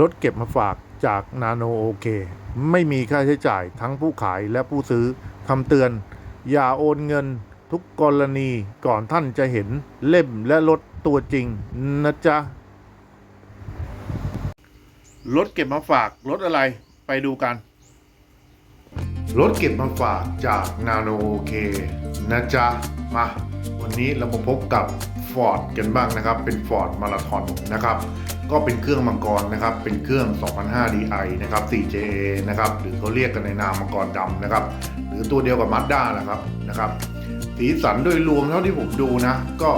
รถเก็บมาฝากจากนาโนโอเค ไม่มีค่าใช้จ่ายทั้งผู้ขายและผู้ซื้อคำเตือน อย่าโอนเงินทุกกรณีก่อนท่านจะเห็นเล่มและรถตัวจริงนะจ๊ะ รถเก็บมาฝากรถอะไรไปดูกัน รถเก็บมาฝากจากนาโนโอเคนะจ๊ะ มา วันนี้เรามาพบกับ Ford กันบ้างนะครับ เป็น Ford Marathon นะครับ ก็เป็นเครื่องมังกรนะครับ เป็นเครื่อง 2005 Di นะครับ 4JA นะครับ หรือเขาเรียกกันในนามมังกรดำนะครับ หรือตัวเดียวกับ Mazda แหละครับ นะครับ สีสันโดยรวมเท่าที่ผมดูนะ ก็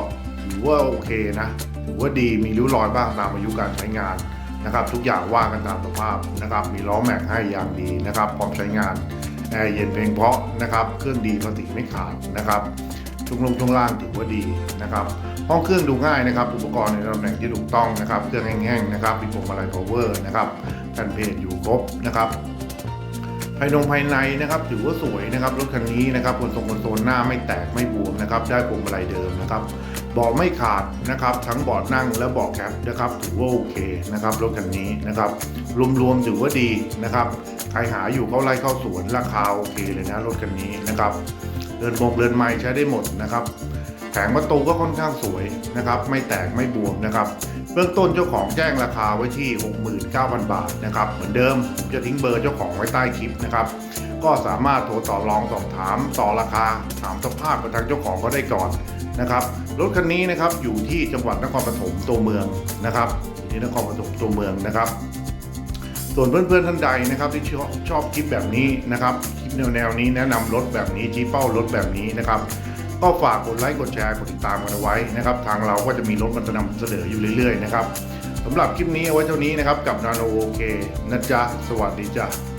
ถือว่าโอเคนะ ถือว่าดี มีริ้วรอยบ้างตามอายุการใช้งานนะครับ ทุกอย่างว่ากันตามสภาพนะครับ มีล้อแม็กให้อย่างดีนะครับ พร้อมใช้งาน แอร์เย็นเพลงเพราะนะครับ เครื่องดีภาษีไม่ขาดนะครับ ช่วงลงช่วงล่างถือว่าดีนะครับ ห้องเครื่องดูง่ายนะครับ อุปกรณ์ในตำแหน่งที่ถูกต้องนะครับ เครื่องแห้งๆนะครับมีพวงมาลัย power นะครับแผ่นเพจอยู่ครบนะครับภายนงภายในนะครับถือว่าสวยนะครับรถคันนี้นะครับคนโซลคนโซลหน้าไม่แตกไม่บวมนะครับ ได้พวงมาลัยเดิมนะครับเบาะไม่ขาดนะครับ ทั้งเบาะนั่งและเบาะแคปนะครับ ถือว่าโอเคนะครับรถคันนี้นะครับ รวมๆถือว่าดีนะครับ ใครหาอยู่เข้าไร่เข้าสวนราคาโอเคเลยนะรถคันนี้นะครับ เรือนบกเรือนไม้ใช้ได้หมดนะครับแผงประตูก็ค่อนข้างสวยนะครับ ไม่แตกไม่บวมนะครับ เบื้องต้นเจ้าของแจ้งราคาไว้ที่ 69,000 บาทนะครับ เหมือนเดิมผมจะทิ้งเบอร์เจ้าของไว้ใต้คลิปนะครับ ก็สามารถโทรต่อรองสอบถามต่อราคาถามสภาพกับทางเจ้าของก็ได้ก่อนนะครับรถคันนี้นะครับอยู่ที่จังหวัดนครปฐมตัวเมืองนะครับอยู่ที่นครปฐมตัวเมืองนะครับ ส่วนเพื่อนๆท่านใดนะครับที่ชอบชอบคลิปแบบนี้นะครับคลิปแนวๆนี้แนะนำรถแบบนี้ชี้เป้ารถแบบนี้นะครับก็ฝากกดไลค์กดแชร์กดติดตามกันเอาไว้นะครับทางเราก็จะมีรถมานำเสนออยู่เรื่อยๆนะครับสำหรับคลิปนี้เอาไว้เท่านี้นะครับกับนาโนโอเคนะจ๊ะสวัสดีจ้ะ